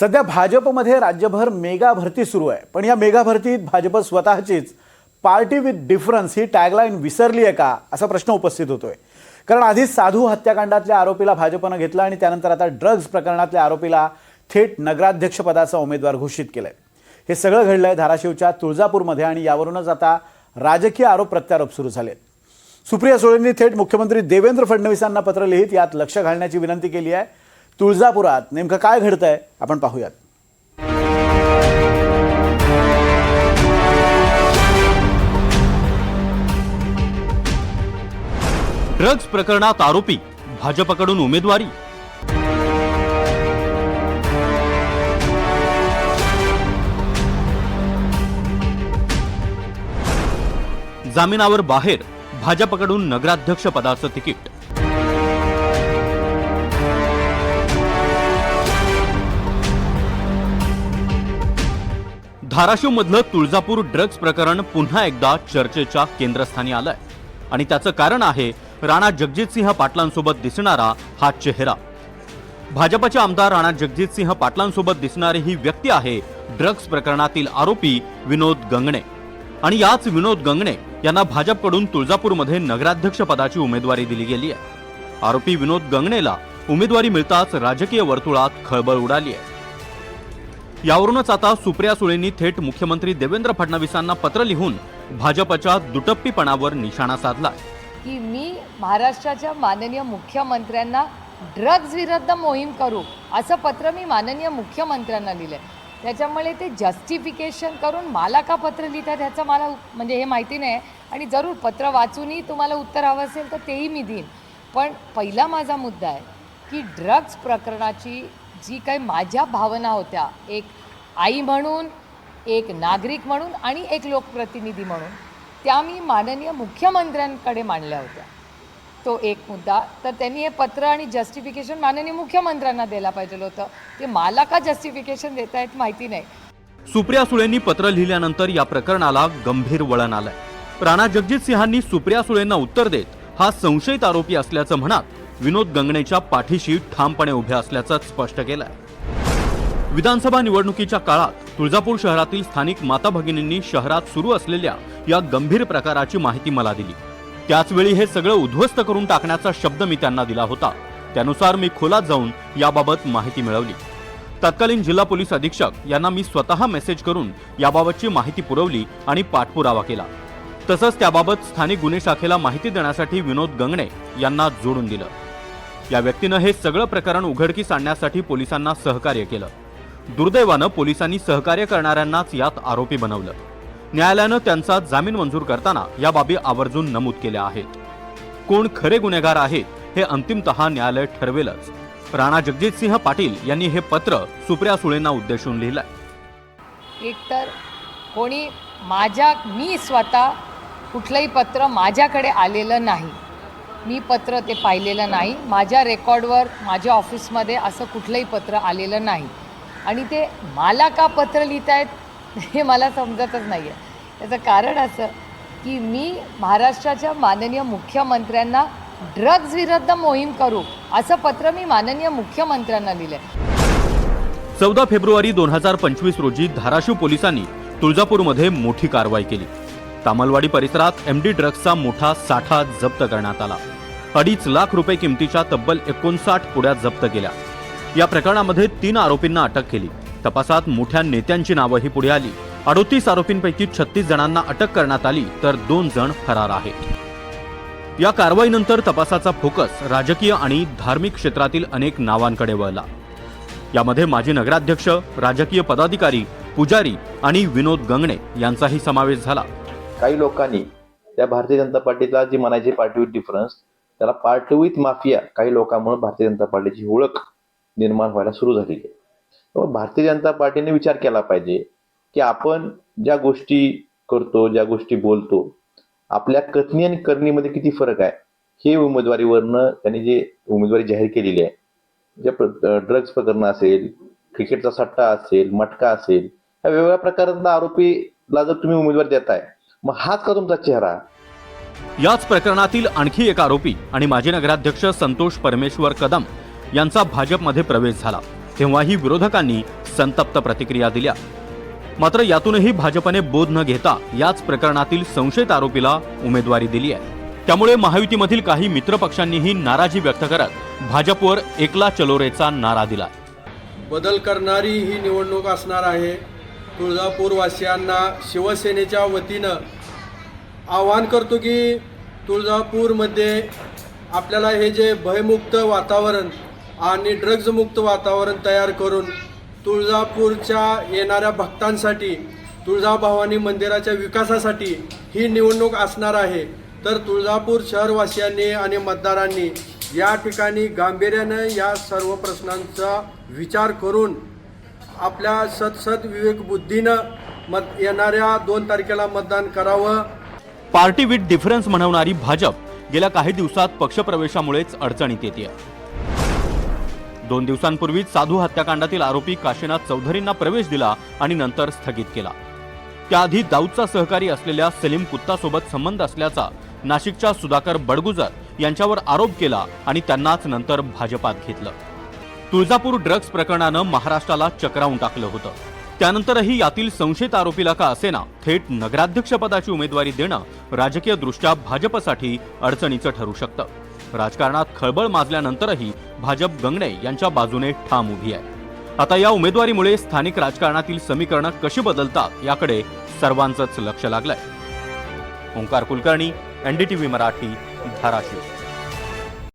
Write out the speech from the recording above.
सध्या भाजपमध्ये राज्यभर मेगा भरती सुरू आहे. पण या मेगा भरतीत भाजप स्वतःचीच पार्टी विथ डिफरन्स ही टॅगलाईन विसरली आहे का असा प्रश्न उपस्थित होतोय. कारण आधीच साधू हत्याकांडातल्या आरोपीला भाजपनं घेतलं आणि त्यानंतर आता ड्रग्ज प्रकरणातल्या आरोपीला थेट नगराध्यक्षपदाचा उमेदवार घोषित केलाय. हे सगळं घडलं आहे धाराशिवच्या तुळजापूरमध्ये आणि यावरूनच आता राजकीय आरोप प्रत्यारोप सुरू झालेत. सुप्रिया सुळेंनी थेट मुख्यमंत्री देवेंद्र फडणवीसांना पत्र लिहित यात लक्ष घालण्याची विनंती केली आहे. तुळजापुरात नेमकं काय घडतंय? आपण पाहूयात. ड्रग्ज प्रकरणात आरोपी भाजपकडून उमेदवारी. जामिनावर बाहेर भाजपकडून नगराध्यक्ष पदाचं तिकीट. धाराशिव मधलं तुळजापूर ड्रग्ज प्रकरण पुन्हा एकदा चर्चेच्या केंद्रस्थानी आलंय. आणि त्याचं कारण आहे राणा जगजितसिंह पाटलांसोबत दिसणारा हा चेहरा. भाजपचे आमदार राणा जगजितसिंह पाटलांसोबत दिसणारी ही व्यक्ती आहे ड्रग्ज प्रकरणातील आरोपी विनोद गंगणे. आणि याच विनोद गंगणे यांना भाजपकडून तुळजापूरमध्ये नगराध्यक्ष पदाची उमेदवारी दिली गेली आहे आरोपी विनोद गंगणेला उमेदवारी मिळताच राजकीय वर्तुळात खळबळ उडाली आहे यावरूनच आता सुप्रिया सुळेंनी थेट मुख्यमंत्री देवेंद्र फडणवीसांना पत्र लिहून भाजपच्या दुटप्पीपणावर निशाणा साधला. की मी महाराष्ट्राच्या माननीय मुख्यमंत्र्यांना ड्रग्ज विरुद्ध मोहीम करू असं पत्र मी माननीय मुख्यमंत्र्यांना लिहिलं आहे त्याच्यामुळे ते जस्टिफिकेशन करून मला का पत्र लिहितात ह्याचं मला म्हणजे हे माहिती नाही. आणि जरूर पत्र वाचूनही तुम्हाला उत्तर हवं असेल तर तेही मी देईन. पण पहिला माझा मुद्दा आहे की ड्रग्ज प्रकरणाची जी काही माझ्या भावना होत्या एक आई म्हणून एक नागरिक म्हणून आणि एक लोकप्रतिनिधी म्हणून त्या मी माननीय मुख्यमंत्र्यांकडे मांडल्या होत्या. तो एक मुद्दा. तर त्यांनी हे पत्र आणि जस्टिफिकेशन माननीय मुख्यमंत्र्यांना द्यायला पाहिजे होतं. ते मला का जस्टिफिकेशन देत आहेत माहिती नाही. सुप्रिया सुळेंनी पत्र लिहिल्यानंतर या प्रकरणाला गंभीर वळण आलंय. राणा जगजित सिंहांनी सुप्रिया सुळेंना उत्तर देत हा संशयित आरोपी असल्याचं म्हणत विनोद गंगणेच्या पाठीशी ठामपणे उभे असल्याचं स्पष्ट केलंय. विधानसभा निवडणुकीच्या काळात तुळजापूर शहरातील स्थानिक माता भगिनींनी शहरात सुरू असलेल्या या गंभीर प्रकाराची माहिती मला दिली. त्याचवेळी हे सगळं उद्ध्वस्त करून टाकण्याचा शब्द मी त्यांना दिला होता. त्यानुसार मी खोलात जाऊन याबाबत माहिती मिळवली. तत्कालीन जिल्हा पोलीस अधीक्षक यांना मी स्वतः मेसेज करून याबाबतची माहिती पुरवली आणि पाठपुरावा केला. तसंच त्याबाबत स्थानिक गुन्हे शाखेला माहिती देण्यासाठी विनोद गंगणे यांना जोडून दिलं. या व्यक्तीनं हे सगळं प्रकरण उघडकीस आणण्यासाठी पोलिसांना सहकार्य केलं. दुर्दैवानं पोलिसांनी सहकार्य करणाऱ्यांनाच यात आरोपी बनवलं. न्यायालयानं त्यांचा जामीन मंजूर करताना या बाबी आवर्जून नमूद केल्या आहेत. कोण खरे गुन्हेगार आहेत हे अंतिमत न्यायालय ठरवेलच. राणा जगजितसिंह पाटील यांनी हे पत्र सुप्रिया सुळेंना उद्देशून लिहिलंय. एकतर कोणी माझ्या मी स्वतः कुठलंही पत्र माझ्याकडे आलेलं नाही. मी पत्र ते पाहिलेलं नाही. माझ्या रेकॉर्डवर माझ्या ऑफिसमध्ये असं कुठलंही पत्र आलेलं नाही. आणि ते मला का पत्र लिहित आहेत हे मला समजतच नाही आहे त्याचं कारण असं की मी महाराष्ट्राच्या माननीय मुख्यमंत्र्यांना ड्रग्ज विरुद्ध मोहीम करू असं पत्र मी माननीय मुख्यमंत्र्यांना लिहिलं आहे चौदा फेब्रुवारी दोन हजार पंचवीस रोजी धाराशिव पोलिसांनी तुळजापूरमध्ये मोठी कारवाई केली. तामलवाडी परिसरात एमडी ड्रग्सचा मोठा साठा जप्त करण्यात आला. अडीच लाख रुपये किमतीच्या तब्बल एकोणसाठ पुड्या जप्त केल्या. या प्रकरणामध्ये तीन आरोपींना अटक केली. तपासात मोठ्या नेत्यांची नावंही पुढे आली. अडोतीस आरोपींपैकी छत्तीस जणांना अटक करण्यात आली तर दोन जण फरार आहेत. या कारवाईनंतर तपासाचा फोकस राजकीय आणि धार्मिक क्षेत्रातील अनेक नावांकडे वळला. यामध्ये माजी नगराध्यक्ष राजकीय पदाधिकारी पुजारी आणि विनोद गंगणे यांचाही समावेश झाला. काही लोकांनी त्या भारतीय जनता पार्टीला जी म्हणायची पार्टी विथ डिफरन्स त्याला पार्टी विथ माफिया काही लोकांमुळे भारतीय जनता पार्टीची ओळख निर्माण व्हायला सुरू झालेली आहे. त्यामुळे भारतीय जनता पार्टीने विचार केला पाहिजे की आपण ज्या गोष्टी करतो ज्या गोष्टी बोलतो आपल्या कथनी आणि करणीमध्ये किती फरक आहे? हे उमेदवारीवरनं त्यांनी जे उमेदवारी जाहीर केलेली आहे जे ड्रग्ज प्रकरण असेल क्रिकेटचा सट्टा असेल मटका असेल या वेगवेगळ्या प्रकारातला आरोपीला जर तुम्ही उमेदवारी देताय मग हाच का तुमचा चेहरा? याच प्रकरणातील आणखी एक आरोपी आणि माजी नगराध्यक्ष संतोष परमेश्वर कदम यांचा भाजपमध्ये प्रवेश झाला. तेव्हाही विरोधकांनी संतप्त प्रतिक्रिया दिल्या. मात्र यातूनही भाजपने बोध न घेता याच प्रकरणातील संशयित आरोपीला उमेदवारी दिली आहे. त्यामुळे महायुतीमधील काही मित्रपक्षांनीही नाराजी व्यक्त करत भाजपवर एकला चलोरेचा नारा दिला बदल करणारी ही निवडणूक असणार आहे. तुळजापूरवासियांना शिवसेनेच्या वतीनं आवाहन करतो की तुळजापूरमध्ये आपल्याला हे जे भयमुक्त वातावरण आणि ड्रग्जमुक्त वातावरण तयार करून तुळजापूरच्या येणाऱ्या भक्तांसाठी तुळजाभवानी मंदिराच्या विकासासाठी ही निवडणूक असणार आहे. तर तुळजापूर शहरवासियांनी आणि मतदारांनी या ठिकाणी गांभीर्यानं या सर्व प्रश्नांचा विचार करून आपल्या सतसत विवेक बुद्धीनं मत येणाऱ्या दोन तारखेला मतदान करावं. पार्टी विथ डिफरन्स म्हणवणारी भाजप गेल्या काही दिवसात पक्षप्रवेशामुळेच अडचणीत येते दोन दिवसांपूर्वीच साधू हत्याकांडातील आरोपी काशीनाथ चौधरींना प्रवेश दिला आणि नंतर स्थगित केला. त्याआधी दाऊदचा सहकारी असलेल्या सलीम कुत्तासोबत संबंध असल्याचा नाशिकच्या सुधाकर बडगुजर यांच्यावर आरोप केला आणि त्यांनाच नंतर भाजपात घेतलं. तुळजापूर ड्रग्ज प्रकरणानं महाराष्ट्राला चक्रावून टाकलं होतं. त्यानंतरही यातील संशयित आरोपीला का असेना थेट नगराध्यक्षपदाची उमेदवारी देणं राजकीयदृष्ट्या भाजपसाठी अडचणीचं ठरू शकतं. राजकारणात खळबळ माजल्यानंतरही भाजप गंगणे यांच्या बाजूने ठाम उभी आहे. आता या उमेदवारीमुळे स्थानिक राजकारणातील समीकरणं कशी बदलतात याकडे सर्वांचंच लक्ष लागलंय. ओंकार कुलकर्णी एनडीटीव्ही मराठी धाराशिव.